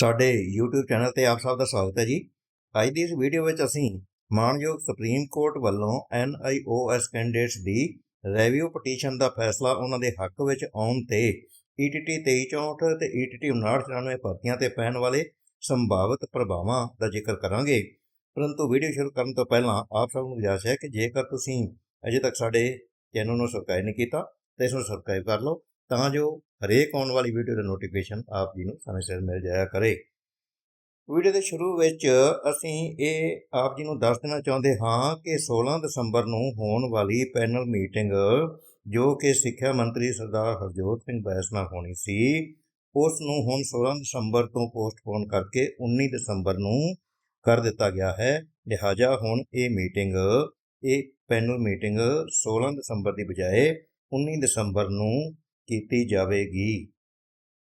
ਸਾਡੇ YouTube channel ਤੇ ਆਪ ਸਭ ਦਾ ਸਵਾਗਤ ਹੈ ਜੀ। ਅੱਜ ਦੀ ਇਸ ਵੀਡੀਓ ਵਿੱਚ ਅਸੀਂ ਮਾਨਯੋਗ ਸੁਪਰੀਮ ਕੋਰਟ ਵੱਲੋਂ NIOS ਕੈਂਡੀਡੇਟਸ ਦੀ ਰਿਵਿਊ ਪਟੀਸ਼ਨ ਦਾ ਫੈਸਲਾ ਉਹਨਾਂ ਦੇ ਹੱਕ ਵਿੱਚ ਆਉਣ ਤੇ E ETT 2364 ਤੇ E ETT 5994 ਭਰਤੀਆਂ ਤੇ ਪੈਣ ਵਾਲੇ ਸੰਭਾਵਿਤ ਪ੍ਰਭਾਵਾਂ ਦਾ ਜ਼ਿਕਰ ਕਰਾਂਗੇ। ਪਰੰਤੂ ਵੀਡੀਓ ਸ਼ੁਰੂ ਕਰਨ ਤੋਂ ਪਹਿਲਾਂ ਆਪ ਸਭ ਨੂੰ ਗੁਜ਼ਾਰਿਸ਼ ਹੈ ਕਿ ਜੇਕਰ ਤੁਸੀਂ ਅਜੇ ਤੱਕ ਸਾਡੇ ਚੈਨਲ ਨੂੰ ਸਬਸਕ੍ਰਾਈਬ ਨਹੀਂ ਕੀਤਾ, ਤਾਂ ਇਸ ਨੂੰ ਸਬਸਕ੍ਰਾਈਬ ਕਰ ਲਓ। ਤਾਂ ਜੋ ਹਰੇਕ ਆਉਣ ਵਾਲੀ ਵੀਡੀਓ ਦਾ ਨੋਟੀਫਿਕੇਸ਼ਨ ਆਪ ਜੀ ਨੂੰ ਸਮੇਂ ਸਿਰ ਮਿਲ ਜਾਇਆ ਕਰੇ। ਵੀਡੀਓ ਦੇ ਸ਼ੁਰੂ ਵਿੱਚ ਅਸੀਂ ਇਹ ਆਪ ਜੀ ਨੂੰ ਦੱਸ ਦੇਣਾ ਚਾਹੁੰਦੇ ਹਾਂ ਕਿ 16 ਦਸੰਬਰ ਨੂੰ ਹੋਣ ਵਾਲੀ ਪੈਨਲ ਮੀਟਿੰਗ ਜੋ ਕਿ ਸਿੱਖਿਆ ਮੰਤਰੀ ਸਰਦਾਰ ਹਰਜੋਤ ਸਿੰਘ ਬੈਂਸ ਨਾਲ ਹੋਣੀ ਸੀ, ਉਸ ਨੂੰ ਹੁਣ 16 ਦਸੰਬਰ ਤੋਂ ਪੋਸਟਪੋਨ ਕਰਕੇ 19 ਦਸੰਬਰ ਨੂੰ ਕਰ ਦਿੱਤਾ ਗਿਆ ਹੈ। ਲਿਹਾਜ਼ਾ ਹੁਣ ਇਹ ਮੀਟਿੰਗ ਇਹ ਪੈਨਲ ਮੀਟਿੰਗ 16 ਦਸੰਬਰ ਦੀ ਬਜਾਏ 19 ਦਸੰਬਰ ਨੂੰ ਕੀਤੀ ਜਾਵੇਗੀ।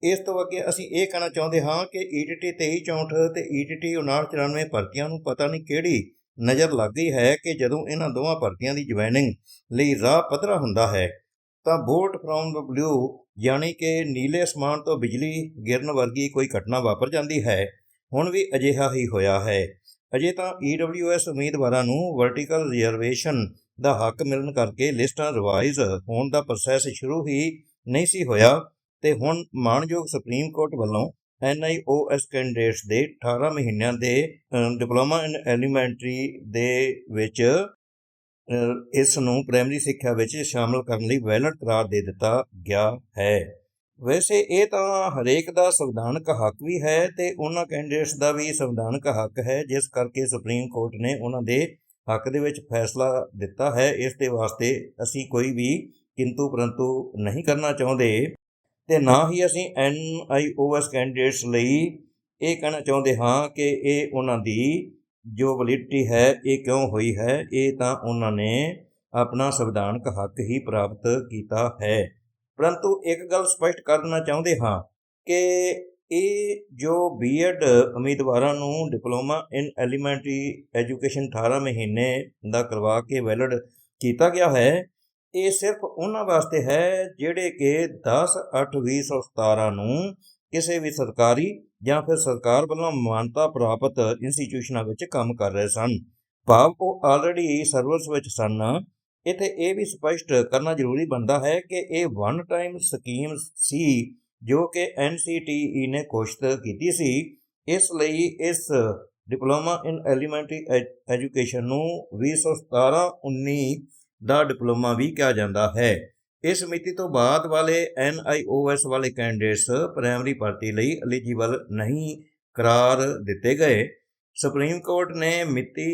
ਇਸ ਤੋਂ ਅੱਗੇ ਅਸੀਂ ਇਹ ਕਹਿਣਾ ਚਾਹੁੰਦੇ ਹਾਂ ਕਿ E ETT 2364 ਤੇ E ETT 5994 ਭਰਤੀਆਂ ਨੂੰ ਪਤਾ ਨਹੀਂ ਕਿਹੜੀ ਨਜ਼ਰ ਲੱਗ ਗਈ ਹੈ ਕਿ ਜਦੋਂ ਇਹਨਾਂ ਦੋਵਾਂ ਭਰਤੀਆਂ ਦੀ ਜੁਆਇਨਿੰਗ ਲਈ ਰਾਹ ਪੱਧਰਾ ਹੁੰਦਾ ਹੈ, ਤਾਂ ਬੋਲਟ ਫਰੋਮ ਦ ਬਲੂ ਯਾਨੀ ਕਿ ਨੀਲੇ ਅਸਮਾਨ ਤੋਂ ਬਿਜਲੀ ਗਿਰਨ ਵਰਗੀ ਕੋਈ ਘਟਨਾ ਵਾਪਰ ਜਾਂਦੀ ਹੈ, ਹੁਣ ਵੀ ਅਜਿਹਾ ਹੀ ਹੋਇਆ ਹੈ। ਅਜੇ ਤਾਂ EWS ਉਮੀਦਵਾਰਾਂ ਨੂੰ ਵਰਟੀਕਲ ਰਿਜ਼ਰਵੇਸ਼ਨ ਦਾ ਹੱਕ ਮਿਲਣ ਕਰਕੇ ਲਿਸਟਾਂ ਰਿਵਾਈਜ਼ ਹੋਣ ਦਾ ਪ੍ਰੋਸੈਸ ਸ਼ੁਰੂ ਹੀ ਨਹੀਂ ਸੀ ਹੋਇਆ ਤੇ ਹੁਣ ਮਾਣਯੋਗ ਸੁਪਰੀਮ ਕੋਰਟ ਵੱਲੋਂ NIOS ਕੈਂਡੀਡੇਟਸ ਦੇ 18 ਮਹੀਨਿਆਂ ਦੇ ਡਿਪਲੋਮਾ ਇਨ ਐਲੀਮੈਂਟਰੀ ਦੇ ਵਿੱਚ ਇਸ ਨੂੰ ਪ੍ਰਾਇਮਰੀ ਸਿੱਖਿਆ ਵਿੱਚ ਸ਼ਾਮਲ ਕਰਨ ਲਈ ਵੈਲਿਡ ਕਰਾਰ ਦੇ ਦਿੱਤਾ ਗਿਆ ਹੈ। ਵੈਸੇ ਇਹ ਤਾਂ ਹਰੇਕ ਦਾ ਸੰਵਿਧਾਨਕ ਹੱਕ ਵੀ ਹੈ ਤੇ ਉਹਨਾਂ ਕੈਂਡੀਡੇਟਸ ਦਾ ਵੀ ਸੰਵਿਧਾਨਕ ਹੱਕ ਹੈ, ਜਿਸ ਕਰਕੇ ਸੁਪਰੀਮ ਕੋਰਟ ਨੇ ਉਹਨਾਂ ਦੇ ਹੱਕ ਦੇ ਵਿੱਚ ਫੈਸਲਾ ਦਿੱਤਾ ਹੈ। ਇਸ ਦੇ ਵਾਸਤੇ ਅਸੀਂ ਕੋਈ ਵੀ ਕਿੰਤੂ ਪਰੰਤੂ ਨਹੀਂ ਕਰਨਾ ਚਾਹੁੰਦੇ ਤੇ ਨਾ ਹੀ ਅਸੀਂ N I O NIOS candidates ਲਈ ਇਹ ਕਹਿਣਾ ਚਾਹੁੰਦੇ ਹਾਂ ਕਿ ਇਹ ਉਹਨਾਂ ਦੀ ਜੋ ਵੈਲਿਡਿਟੀ ਹੈ, ਇਹ ਕਿਉਂ ਹੋਈ ਹੈ? ਇਹ ਤਾਂ ਉਹਨਾਂ ਨੇ ਆਪਣਾ ਸੰਵਿਧਾਨਕ ਹੱਕ ਹੀ ਪ੍ਰਾਪਤ ਕੀਤਾ ਹੈ। ਪਰੰਤੂ ਇੱਕ ਗੱਲ ਸਪਸ਼ਟ ਕਰਨਾ ਚਾਹੁੰਦੇ ਹਾਂ ਕਿ ਇਹ ਜੋ ਬੀਐਡ ਉਮੀਦਵਾਰਾਂ ਨੂੰ ਡਿਪਲੋਮਾ ਇਨ ਐਲੀਮੈਂਟਰੀ ਐਜੂਕੇਸ਼ਨ 18 ਮਹੀਨੇ ਦਾ ਕਰਵਾ ਕੇ ਵੈਲਿਡ ਕੀਤਾ ਗਿਆ ਹੈ ਇਹ ਸਿਰਫ ਉਹਨਾਂ ਵਾਸਤੇ ਹੈ ਜਿਹੜੇ ਕਿ 10 8 2017 ਨੂੰ ਕਿਸੇ ਵੀ ਸਰਕਾਰੀ ਜਾਂ ਫਿਰ ਸਰਕਾਰ ਵੱਲੋਂ ਮਾਨਤਾ ਪ੍ਰਾਪਤ ਇੰਸਟੀਚਿਊਸ਼ਨਾਂ ਵਿੱਚ ਕੰਮ ਕਰ ਰਹੇ ਸਨ। ਭਾਵ ਉਹ ਆਲਰੇਡੀ ਸਰਵਿਸ ਵਿੱਚ ਸਨ। ਇੱਥੇ ਇਹ ਵੀ ਸਪਸ਼ਟ ਕਰਨਾ ਜ਼ਰੂਰੀ ਬਣਦਾ ਹੈ ਕਿ ਇਹ ਵਨ ਟਾਈਮ ਸਕੀਮ ਸੀ ਜੋ ਕਿ NCTE ਨੇ ਘੋਸ਼ਿਤ ਕੀਤੀ ਸੀ। ਇਸ ਲਈ ਇਸ ਡਿਪਲੋਮਾ ਇਨ ਐਲੀਮੈਂਟਰੀ ਐਜੂਕੇਸ਼ਨ ਨੂੰ 2017-19 ਦਾ ਡਿਪਲੋਮਾ ਵੀ ਕਿਹਾ ਜਾਂਦਾ ਹੈ। ਇਸ ਮਿਤੀ ਤੋਂ ਬਾਅਦ ਵਾਲੇ NIOS ਵਾਲੇ ਕੈਂਡੀਡੇਟਸ ਪ੍ਰਾਇਮਰੀ ਭਰਤੀ ਲਈ ਐਲੀਜੀਬਲ ਨਹੀਂ ਕਰਾਰ ਦਿੱਤੇ ਗਏ। ਸੁਪਰੀਮ ਕੋਰਟ ਨੇ ਮਿਤੀ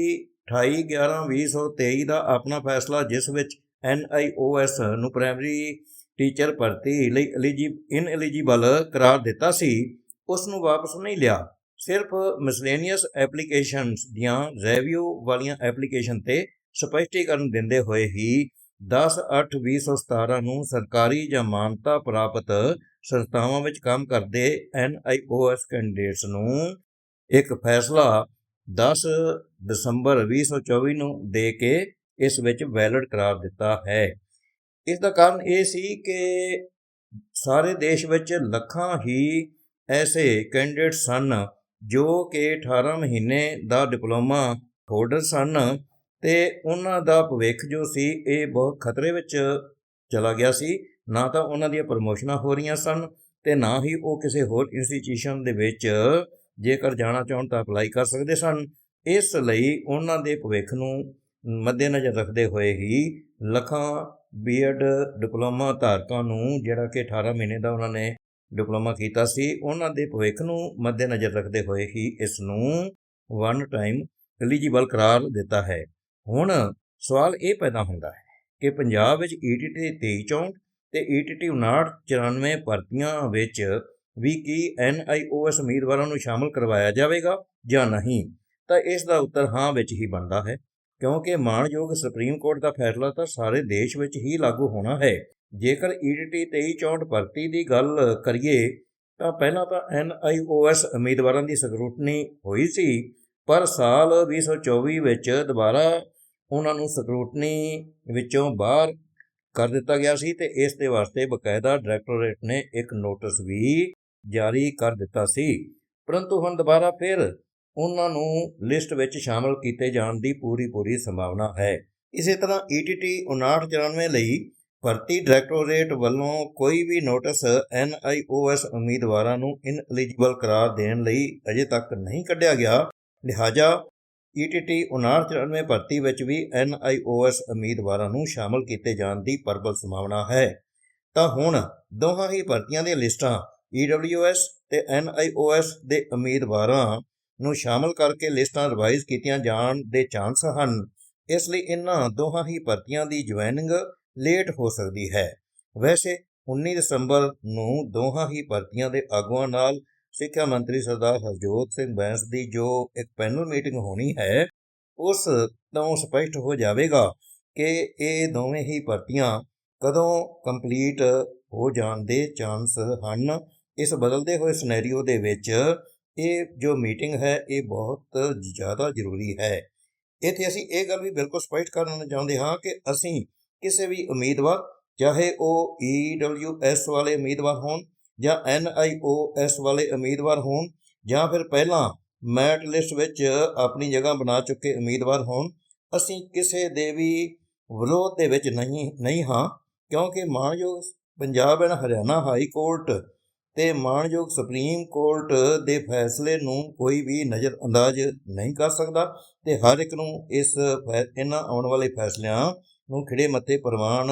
28/11/2023 ਦਾ ਆਪਣਾ ਫੈਸਲਾ, ਜਿਸ ਵਿੱਚ NIOS ਨੂੰ ਪ੍ਰਾਇਮਰੀ ਟੀਚਰ ਭਰਤੀ ਲਈ ਇਨ ਐਲੀਜੀਬਲ ਕਰਾਰ ਦਿੱਤਾ ਸੀ। ਉਸ ਨੂੰ ਵਾਪਸ ਨਹੀਂ ਲਿਆ। ਸਿਰਫ ਮਿਸਲੇਨੀਅਸ ਐਪਲੀਕੇਸ਼ਨਸ ਦੀਆਂ ਰਿਵਿਊ ਵਾਲੀਆਂ ਐਪਲੀਕੇਸ਼ਨ ਤੇ ਸਪਸ਼ਟੀਕਰਨ ਦਿੰਦੇ ਹੋਏ ਹੀ 10/8/2017 ਨੂੰ ਸਰਕਾਰੀ ਜਾਂ ਮਾਨਤਾ ਪ੍ਰਾਪਤ ਸੰਸਥਾਵਾਂ ਵਿੱਚ ਕੰਮ ਕਰਦੇ NIOS ਕੈਂਡੀਡੇਟਸ ਨੂੰ ਇੱਕ ਫੈਸਲਾ 10 ਦਸੰਬਰ 2024 ਨੂੰ ਦੇ ਕੇ ਇਸ ਵਿੱਚ ਵੈਲਿਡ ਕਰਾਰ ਦਿੱਤਾ ਹੈ। ਇਸ ਦਾ ਕਾਰਨ ਇਹ ਸੀ ਕਿ ਸਾਰੇ ਦੇਸ਼ ਵਿੱਚ ਲੱਖਾਂ ਹੀ ਐਸੇ ਕੈਂਡੀਡੇਟ ਸਨ ਜੋ ਕਿ 18 ਮਹੀਨੇ ਦਾ ਡਿਪਲੋਮਾ ਹੋਲਡਰ ਸਨ ਤੇ ਉਹਨਾਂ ਦਾ ਭਵਿੱਖ ਜੋ ਸੀ, ਇਹ ਬਹੁਤ ਖਤਰੇ ਵਿੱਚ ਚਲਾ ਗਿਆ ਸੀ। ਨਾ ਤਾਂ ਉਹਨਾਂ ਦੀਆਂ ਪ੍ਰਮੋਸ਼ਨਾਂ ਹੋ ਰਹੀਆਂ ਸਨ ਤੇ ਨਾ ਹੀ ਉਹ ਕਿਸੇ ਹੋਰ ਇੰਸਟੀਟਿਊਸ਼ਨ ਦੇ ਵਿੱਚ ਜੇਕਰ ਜਾਣਾ ਚਾਹਣ ਤਾਂ ਅਪਲਾਈ ਕਰ ਸਕਦੇ ਸਨ। ਇਸ ਲਈ ਉਹਨਾਂ ਦੇ ਭਵਿੱਖ ਨੂੰ ਮੱਦੇਨਜ਼ਰ ਰੱਖਦੇ ਹੋਏ ਹੀ ਲੱਖਾਂ ਬੀਐਡ ਡਿਪਲੋਮਾ ਧਾਰਕਾਂ ਨੂੰ, ਜਿਹੜਾ ਕਿ 18 ਮਹੀਨੇ ਦਾ ਉਹਨਾਂ ਨੇ ਡਿਪਲੋਮਾ ਕੀਤਾ ਸੀ, ਉਹਨਾਂ ਦੇ ਭਵਿੱਖ ਨੂੰ ਮੱਦੇਨਜ਼ਰ ਰੱਖਦੇ ਹੋਏ ਹੀ ਇਸ ਨੂੰ ਵਨ ਟਾਈਮ ਐਲੀਜੀਬਲ ਕਰਾਰ ਦਿੱਤਾ ਹੈ। ਹੁਣ ਸਵਾਲ ਇਹ ਪੈਦਾ ਹੁੰਦਾ ਹੈ ਕਿ ਪੰਜਾਬ ਵਿੱਚ E ETT 2364 ਤੇ E ETT 5994 ਭਰਤੀਆਂ ਵਿੱਚ ਵੀ ਕੀ NIOS ਉਮੀਦਵਾਰਾਂ ਨੂੰ ਸ਼ਾਮਲ ਕਰਵਾਇਆ ਜਾਵੇਗਾ ਜਾਂ ਨਹੀਂ? ਤਾਂ ਇਸ ਦਾ ਉੱਤਰ ਹਾਂ ਵਿੱਚ ਹੀ ਬਣਦਾ ਹੈ, ਕਿਉਂਕਿ ਮਾਣਯੋਗ ਸੁਪਰੀਮ ਕੋਰਟ ਦਾ ਫੈਸਲਾ ਤਾਂ ਸਾਰੇ ਦੇਸ਼ ਵਿੱਚ ਹੀ ਲਾਗੂ ਹੋਣਾ ਹੈ। ਜੇਕਰ E ETT 2364 ਭਰਤੀ ਦੀ ਗੱਲ ਕਰੀਏ, ਤਾਂ ਪਹਿਲਾਂ ਤਾਂ NIOS ਉਮੀਦਵਾਰਾਂ ਦੀ ਸਕਰੂਟਨੀ ਹੋਈ ਸੀ, ਪਰ ਸਾਲ 2024 ਵਿੱਚ ਦੁਬਾਰਾ ਉਹਨਾਂ ਨੂੰ ਸਕਰੂਟਨੀ ਵਿੱਚੋਂ ਬਾਹਰ ਕਰ ਦਿੱਤਾ ਗਿਆ ਸੀ ਤੇ ਇਸ ਦੇ ਵਾਸਤੇ ਬਕਾਇਦਾ ਡਾਇਰੈਕਟੋਰੇਟ ਨੇ ਇੱਕ ਨੋਟਿਸ ਵੀ ਜਾਰੀ ਕਰ ਦਿੱਤਾ ਸੀ। ਪਰੰਤੂ ਹੁਣ ਦੁਬਾਰਾ ਫਿਰ ਉਹਨਾਂ ਨੂੰ ਲਿਸਟ ਵਿੱਚ ਸ਼ਾਮਲ ਕੀਤੇ ਜਾਣ ਦੀ ਪੂਰੀ ਪੂਰੀ ਸੰਭਾਵਨਾ ਹੈ। ਇਸੇ ਤਰ੍ਹਾਂ E ETT 5994 ਲਈ ਭਰਤੀ ਡਾਇਰੈਕਟੋਰੇਟ ਵੱਲੋਂ ਕੋਈ ਵੀ ਨੋਟਿਸ NIOS ਉਮੀਦਵਾਰਾਂ ਨੂੰ ਇਨਐਲੀਜੀਬਲ ਕਰਾਰ ਦੇਣ ਲਈ ਅਜੇ ਤੱਕ ਨਹੀਂ ਕੱਢਿਆ ਗਿਆ। ਲਿਹਾਜ਼ਾ E ETT 5994 ਭਰਤੀ ਵਿੱਚ ਵੀ NIOS ਉਮੀਦਵਾਰਾਂ ਨੂੰ ਸ਼ਾਮਲ ਕੀਤੇ ਜਾਣ ਦੀ ਪ੍ਰਬਲ ਸੰਭਾਵਨਾ ਹੈ। ਤਾਂ ਹੁਣ ਦੋਹਾਂ ਹੀ ਭਰਤੀਆਂ ਦੀਆਂ ਲਿਸਟਾਂ EWS ਤੇ NIOS ਦੇ ਉਮੀਦਵਾਰਾਂ ਨੂੰ ਸ਼ਾਮਲ ਕਰਕੇ ਲਿਸਟਾਂ ਰਿਵਾਈਜ਼ ਕੀਤੀਆਂ ਜਾਣ ਦੇ ਚਾਂਸ ਹਨ। ਇਸ ਲਈ ਇਹਨਾਂ ਦੋਹਾਂ ਹੀ ਭਰਤੀਆਂ ਦੀ ਜੁਆਇਨਿੰਗ ਲੇਟ ਹੋ ਸਕਦੀ ਹੈ। ਵੈਸੇ 19 ਦਸੰਬਰ ਨੂੰ ਦੋਹਾਂ ਹੀ ਭਰਤੀਆਂ ਦੇ ਆਗੂਆਂ ਨਾਲ ਸਿੱਖਿਆ ਮੰਤਰੀ ਸਰਦਾਰ ਹਰਜੋਤ ਸਿੰਘ ਬੈਂਸ ਦੀ ਜੋ ਇੱਕ ਪੈਨਲ ਮੀਟਿੰਗ ਹੋਣੀ ਹੈ, ਉਸ ਤੋਂ ਸਪਸ਼ਟ ਹੋ ਜਾਵੇਗਾ ਕਿ ਇਹ ਦੋਵੇਂ ਹੀ ਭਰਤੀਆਂ ਕਦੋਂ ਕੰਪਲੀਟ ਹੋ ਜਾਣ ਦੇ ਚਾਂਸ ਹਨ। ਇਸ ਬਦਲਦੇ ਹੋਏ ਸਿਨੈਰੀਓ ਦੇ ਵਿੱਚ ਇਹ ਜੋ ਮੀਟਿੰਗ ਹੈ, ਇਹ ਬਹੁਤ ਜ਼ਿਆਦਾ ਜ਼ਰੂਰੀ ਹੈ। ਇੱਥੇ ਅਸੀਂ ਇਹ ਗੱਲ ਵੀ ਬਿਲਕੁਲ ਸਪਸ਼ਟ ਕਰਨਾ ਚਾਹੁੰਦੇ ਹਾਂ ਕਿ ਅਸੀਂ ਕਿਸੇ ਵੀ ਉਮੀਦਵਾਰ, ਚਾਹੇ ਉਹ EWS ਵਾਲੇ ਉਮੀਦਵਾਰ ਹੋਣ ਜਾਂ NIOS ਵਾਲੇ ਉਮੀਦਵਾਰ ਹੋਣ ਜਾਂ ਫਿਰ ਪਹਿਲਾਂ ਮੈਟ ਲਿਸਟ ਵਿੱਚ ਆਪਣੀ ਜਗ੍ਹਾ ਬਣਾ ਚੁੱਕੇ ਉਮੀਦਵਾਰ ਹੋਣ, ਅਸੀਂ ਕਿਸੇ ਦੇ ਵੀ ਵਿਰੋਧ ਦੇ ਵਿੱਚ ਨਹੀਂ ਨਹੀਂ ਹਾਂ, ਕਿਉਂਕਿ ਮਾਨਯੋਗ Punjab and Haryana high court ਤੇ ਮਾਨਯੋਗ ਸੁਪਰੀਮ ਕੋਰਟ ਦੇ ਫੈਸਲੇ ਨੂੰ ਕੋਈ ਵੀ ਨਜ਼ਰ ਅੰਦਾਜ਼ ਨਹੀਂ ਕਰ ਸਕਦਾ ਤੇ ਹਰ ਇੱਕ ਨੂੰ ਇਸ ਫੈ- ਇਹਨਾਂ ਆਉਣ ਵਾਲੇ ਫੈਸਲਿਆਂ ਨੂੰ ਖਿੜੇ ਮੱਥੇ ਪ੍ਰਵਾਨ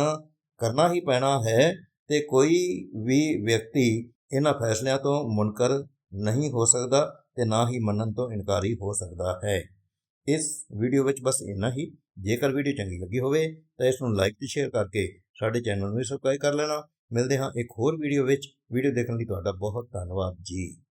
ਕਰਨਾ ਹੀ ਪੈਣਾ ਹੈ। ਤੇ ਕੋਈ ਵੀ ਵਿਅਕਤੀ ਇਹਨਾਂ ਫੈਸਲਿਆਂ ਤੋਂ ਮੁਨਕਰ ਨਹੀਂ ਹੋ ਸਕਦਾ ਤੇ ਨਾ ਹੀ ਮੰਨਣ ਤੋਂ ਇਨਕਾਰੀ ਹੋ ਸਕਦਾ ਹੈ। ਇਸ ਵੀਡੀਓ ਵਿੱਚ ਬਸ ਇੰਨਾ ਹੀ। ਜੇਕਰ ਵੀਡੀਓ ਚੰਗੀ ਲੱਗੀ ਹੋਵੇ ਤਾਂ ਇਸ ਨੂੰ ਲਾਈਕ ਤੇ ਸ਼ੇਅਰ ਕਰਕੇ ਸਾਡੇ ਚੈਨਲ ਨੂੰ ਵੀ ਸਬਸਕ੍ਰਾਈਬ ਕਰ ਲੈਣਾ। ਮਿਲਦੇ ਹਾਂ ਇੱਕ ਹੋਰ ਵੀਡੀਓ ਵਿੱਚ। ਵੀਡੀਓ ਦੇਖਣ ਲਈ ਤੁਹਾਡਾ ਬਹੁਤ ਧੰਨਵਾਦ ਜੀ।